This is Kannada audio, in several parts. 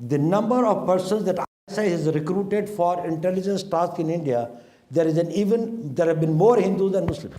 the number of persons that ISI has recruited for intelligence task in India, there is an even, there have been more Hindus than Muslims.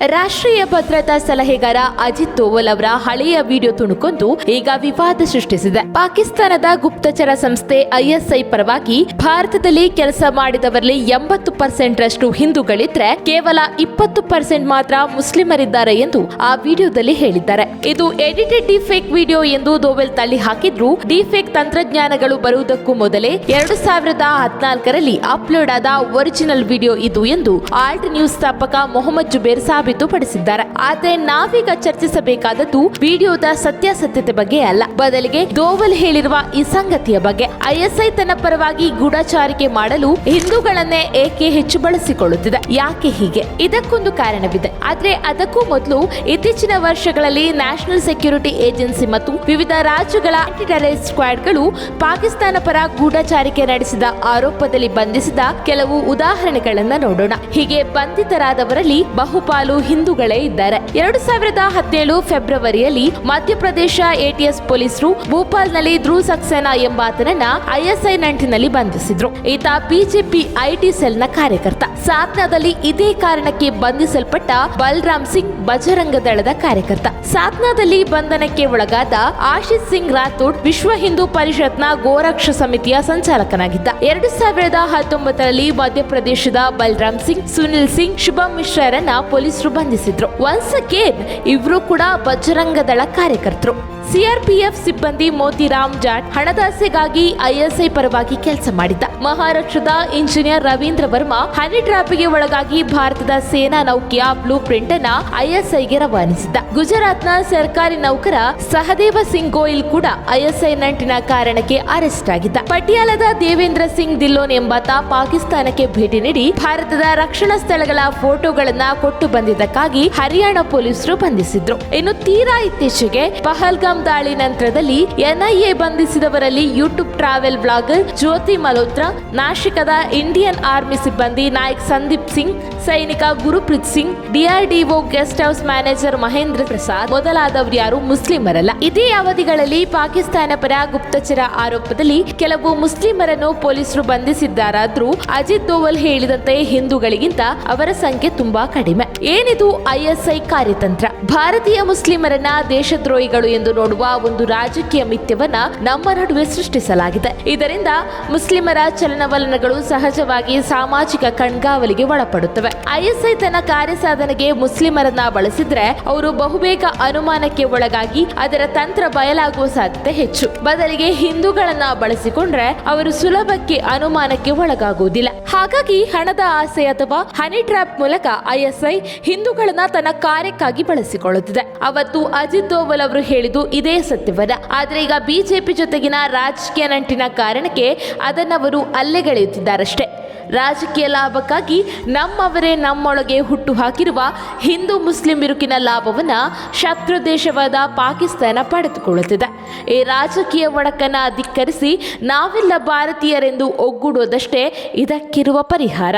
ರಾಷ್ಟ್ರೀಯ ಭದ್ರತಾ ಸಲಹೆಗಾರ ಅಜಿತ್ ದೋವಲ್ ಅವರ ಹಳೆಯ ವಿಡಿಯೋ ತುಣುಕೊಂದು ಈಗ ವಿವಾದ ಸೃಷ್ಟಿಸಿದೆ. ಪಾಕಿಸ್ತಾನದ ಗುಪ್ತಚರ ಸಂಸ್ಥೆ ಐಎಸ್ಐ ಪರವಾಗಿ ಭಾರತದಲ್ಲಿ ಕೆಲಸ ಮಾಡಿದವರಲ್ಲಿ ಎಂಬತ್ತು ಪರ್ಸೆಂಟ್ ರಷ್ಟು ಹಿಂದೂಗಳಿದ್ರೆ ಕೇವಲ ಇಪ್ಪತ್ತು ಪರ್ಸೆಂಟ್ ಮಾತ್ರ ಮುಸ್ಲಿಮರಿದ್ದಾರೆ ಎಂದು ಆ ವಿಡಿಯೋದಲ್ಲಿ ಹೇಳಿದ್ದಾರೆ. ಇದು ಎಡಿಟೆಡ್ ಡಿಫೇಕ್ ವಿಡಿಯೋ ಎಂದು ದೋವೆಲ್ ತಳ್ಳಿ ಹಾಕಿದ್ರು. ಡಿಫೇಕ್ ತಂತ್ರಜ್ಞಾನಗಳು ಬರುವುದಕ್ಕೂ ಮೊದಲೇ ಎರಡು ಸಾವಿರದ ಹದಿನಾಲ್ಕರಲ್ಲಿ ಅಪ್ಲೋಡ್ ಆದ ಒರಿಜಿನಲ್ ವಿಡಿಯೋ ಇದು ಎಂದು ಆಲ್ಟ್ ನ್ಯೂಸ್ ಸ್ಥಾಪಕ ಮೊಹಮ್ಮದ್ ಜುಬೇರ್ ಸಾಬೀತುಪಡಿಸಿದ್ದಾರೆ. ಆದರೆ ನಾವೀಗ ಚರ್ಚಿಸಬೇಕಾದದ್ದು ವಿಡಿಯೋದ ಸತ್ಯಾಸತ್ಯತೆ ಬಗ್ಗೆ ಅಲ್ಲ. ಬದಲಿಗೆ ದೋವಲ್ ಹೇಳಿರುವ ಈ ಸಂಗತಿಯ ಬಗ್ಗೆ. ಐಎಸ್ಐ ತನ್ನ ಪರವಾಗಿ ಗೂಢಚಾರಿಕೆ ಮಾಡಲು ಹಿಂದೂಗಳನ್ನೇ ಏಕೆ ಹೆಚ್ಚು ಬಳಸಿಕೊಳ್ಳುತ್ತಿದೆ? ಯಾಕೆ ಹೀಗೆ? ಇದಕ್ಕೊಂದು ಕಾರಣವಿದೆ. ಆದ್ರೆ ಅದಕ್ಕೂ ಮೊದಲು ಇತ್ತೀಚಿನ ವರ್ಷಗಳಲ್ಲಿ ನ್ಯಾಷನಲ್ ಸೆಕ್ಯೂರಿಟಿ ಏಜೆನ್ಸಿ ಮತ್ತು ವಿವಿಧ ರಾಜ್ಯಗಳ ಆಂಟಿ ಟೆರರಿಸ್ಟ್ ಸ್ಕ್ವಾಡ್ಗಳು ಪಾಕಿಸ್ತಾನ ಪರ ಗೂಢಚಾರಿಕೆ ನಡೆಸಿದ ಆರೋಪದಲ್ಲಿ ಬಂಧಿಸಿದ ಕೆಲವು ಉದಾಹರಣೆಗಳನ್ನ ನೋಡೋಣ. ಹೀಗೆ ಬಂಧಿತರಾದವರಲ್ಲಿ ಬಹುಪಾಲು ಹಿಂದೂಗಳೇ ಇದ್ದಾರೆ. ಎರಡು ಸಾವಿರದ ಹದಿನೇಳು ಫೆಬ್ರವರಿಯಲ್ಲಿ ಮಧ್ಯಪ್ರದೇಶ ಎಟಿಎಸ್ ಪೊಲೀಸರು ಭೂಪಾಲ್ನಲ್ಲಿ ಧ್ರುವ ಸಕ್ಸೇನಾ ಎಂಬಾತನನ್ನ ಐಎಸ್ಐ ನಂಟಿನಲ್ಲಿ ಬಂಧಿಸಿದ್ರು. ಈತ ಬಿಜೆಪಿ ಐಟಿ ಸೆಲ್ನ ಕಾರ್ಯಕರ್ತ. ಸಾತ್ನಾದಲ್ಲಿ ಇದೇ ಕಾರಣಕ್ಕೆ ಬಂಧಿಸಲ್ಪಟ್ಟ ಬಲರಾಮ್ ಸಿಂಗ್ ಬಜರಂಗ ದಳದ ಕಾರ್ಯಕರ್ತ. ಸಾತ್ನಾದಲ್ಲಿ ಬಂಧನಕ್ಕೆ ಒಳಗಾದ ಆಶಿತ್ ಸಿಂಗ್ ರಾಥೋಡ್ ವಿಶ್ವ ಹಿಂದೂ ಪರಿಷತ್ನ ಗೋರಕ್ಷ ಸಮಿತಿಯ ಸಂಚಾಲಕನಾಗಿದ್ದ. ಎರಡು ಸಾವಿರದ ಹತ್ತೊಂಬತ್ತರಲ್ಲಿ ಮಧ್ಯಪ್ರದೇಶದ ಬಲರಾಮ್ ಸಿಂಗ್, ಸುನಿಲ್ ಸಿಂಗ್, ಶುಭಂ ಮಿಶ್ರರನ್ನ ಪೊಲೀಸರು ಬಂಧಿಸಿದ್ರು. ಒನ್ಸ್ ಅಗೇನ್ ಇವರು ಕೂಡ ಬಜರಂಗ ದಳ ಕಾರ್ಯಕರ್ತರು. ಸಿಆರ್ಪಿಎಫ್ ಸಿಬ್ಬಂದಿ ಮೋತಿರಾಮ್ ಜಾಟ್ ಹಣದಾಸೆಗಾಗಿ ಐಎಸ್ಐ ಪರವಾಗಿ ಕೆಲಸ ಮಾಡಿದ್ದ. ಮಹಾರಾಷ್ಟ್ರದ ಇಂಜಿನಿಯರ್ ರವೀಂದ್ರ ವರ್ಮಾ ಹನಿ ಟ್ರಾಪ್ಗೆ ಒಳಗಾಗಿ ಭಾರತದ ಸೇನಾ ನೌಕೆಯ ಬ್ಲೂ ಪ್ರಿಂಟ್ ಅನ್ನ ಐಎಸ್ಐಗೆ ರವಾನಿಸಿದ್ದ. ಗುಜರಾತ್ನ ಸರ್ಕಾರಿ ನೌಕರ ಸಹದೇವ ಸಿಂಗ್ ಗೋಯಲ್ ಕೂಡ ಐಎಸ್ಐ ನಂಟಿನ ಕಾರಣಕ್ಕೆ ಅರೆಸ್ಟ್ ಆಗಿದ್ದ. ಪಟಿಯಾಲದ ದೇವೇಂದ್ರ ಸಿಂಗ್ ದಿಲ್ಲೋನ್ ಎಂಬಾತ ಪಾಕಿಸ್ತಾನಕ್ಕೆ ಭೇಟಿ ನೀಡಿ ಭಾರತದ ರಕ್ಷಣಾ ಸ್ಥಳಗಳ ಫೋಟೋಗಳನ್ನ ಕೊಟ್ಟು ಬಂದಿದ್ದಕ್ಕಾಗಿ ಹರಿಯಾಣ ಪೊಲೀಸರು ಬಂಧಿಸಿದ್ರು. ಇನ್ನು ತೀರಾ ಇತ್ತೀಚೆಗೆ ಪಹಲ್ಗಾಮ್ ದಾಳಿ ನಂತರದಲ್ಲಿ NIA ಬಂಧಿಸಿದವರಲ್ಲಿ YouTube travel blogger Jyoti Malhotra, ನಾಶಿಕದ Indian army ಸಿಬ್ಬಂದಿ ನಾಯಕ್ ಸಂದೀಪ್ ಸಿಂಗ್, ಸೈನಿಕ Gurpreet Singh, DRDO guest house manager Mahendra Prasad ಮೊದಲಾದವರು ಯಾರು ಮುಸ್ಲಿಮರಲ್ಲ. ಇದೇ ಅವಧಿಗಳಲ್ಲಿ ಪಾಕಿಸ್ತಾನ ಪರ ಗುಪ್ತಚರ ಆರೋಪದಲ್ಲಿ ಕೆಲವು ಮುಸ್ಲಿಮರನ್ನು ಪೊಲೀಸರು ಬಂಧಿಸಿದ್ದಾರಾದ್ರೂ ಅಜಿತ್ ದೋವಲ್ ಹೇಳಿದಂತೆ ಹಿಂದೂಗಳಿಗಿಂತ ಅವರ ಸಂಖ್ಯೆ ತುಂಬಾ ಕಡಿಮೆ. ಏನಿದು ಐಎಸ್ಐ ಕಾರ್ಯತಂತ್ರ? ಭಾರತೀಯ ಮುಸ್ಲಿಮರನ್ನ ದೇಶದ್ರೋಹಿಗಳು ಎಂದು ನೋಡುವ ಒಂದು ರಾಜಕೀಯ ಮಿಥ್ಯವನ್ನ ನಮ್ಮ ನಡುವೆ ಸೃಷ್ಟಿಸಲಾಗಿದೆ. ಇದರಿಂದ ಮುಸ್ಲಿಮರ ಚಲನವಲನಗಳು ಸಹಜವಾಗಿ ಸಾಮಾಜಿಕ ಕಣ್ಗಾವಲಿಗೆ ಒಳಪಡುತ್ತವೆ. ಐಎಸ್ಐ ತನ್ನ ಕಾರ್ಯಸಾಧನೆಗೆ ಮುಸ್ಲಿಮರನ್ನ ಬಳಸಿದ್ರೆ ಅವರು ಬಹುಬೇಗ ಅನುಮಾನಕ್ಕೆ ಒಳಗಾಗಿ ಅದರ ತಂತ್ರ ಬಯಲಾಗುವ ಸಾಧ್ಯತೆ ಹೆಚ್ಚು. ಬದಲಿಗೆ ಹಿಂದೂಗಳನ್ನ ಬಳಸಿಕೊಂಡ್ರೆ ಅವರು ಸುಲಭಕ್ಕೆ ಅನುಮಾನಕ್ಕೆ ಒಳಗಾಗುವುದಿಲ್ಲ. ಹಾಗಾಗಿ ಹಣದ ಆಸೆ ಅಥವಾ ಹನಿ ಟ್ರ್ಯಾಪ್ ಮೂಲಕ ಐಎಸ್ಐ ಹಿಂದೂಗಳನ್ನ ತನ್ನ ಕಾರ್ಯಕ್ಕಾಗಿ ಬಳಸಿಕೊಳ್ಳುತ್ತಿದೆ. ಅವತ್ತು ಅಜಿತ್ ದೋವಲ್ ಅವರು ಹೇಳಿದ್ದು ಇದೇ ಸತ್ಯವಾದ. ಆದರೆ ಈಗ ಬಿಜೆಪಿ ಜೊತೆಗಿನ ರಾಜಕೀಯ ನಂಟಿನ ಕಾರಣಕ್ಕೆ ಅದನ್ನವರು ಅಲ್ಲೆಗೆಳೆಯುತ್ತಿದ್ದಾರಷ್ಟೇ ರಾಜಕೀಯ ಲಾಭಕ್ಕಾಗಿ ನಮ್ಮವರೇ ನಮ್ಮೊಳಗೆ ಹುಟ್ಟು ಹಾಕಿರುವ ಹಿಂದೂ ಮುಸ್ಲಿಂ ಬಿರುಕಿನ ಲಾಭವನ್ನು ಶತ್ರು ದೇಶವಾದ ಪಾಕಿಸ್ತಾನ ಪಡೆದುಕೊಳ್ಳುತ್ತಿದೆ. ಈ ರಾಜಕೀಯ ಒಡಕನ್ನು ಧಿಕ್ಕರಿಸಿ ನಾವೆಲ್ಲ ಭಾರತೀಯರೆಂದು ಒಗ್ಗೂಡುವುದಷ್ಟೇ ಇದಕ್ಕಿರುವ ಪರಿಹಾರ.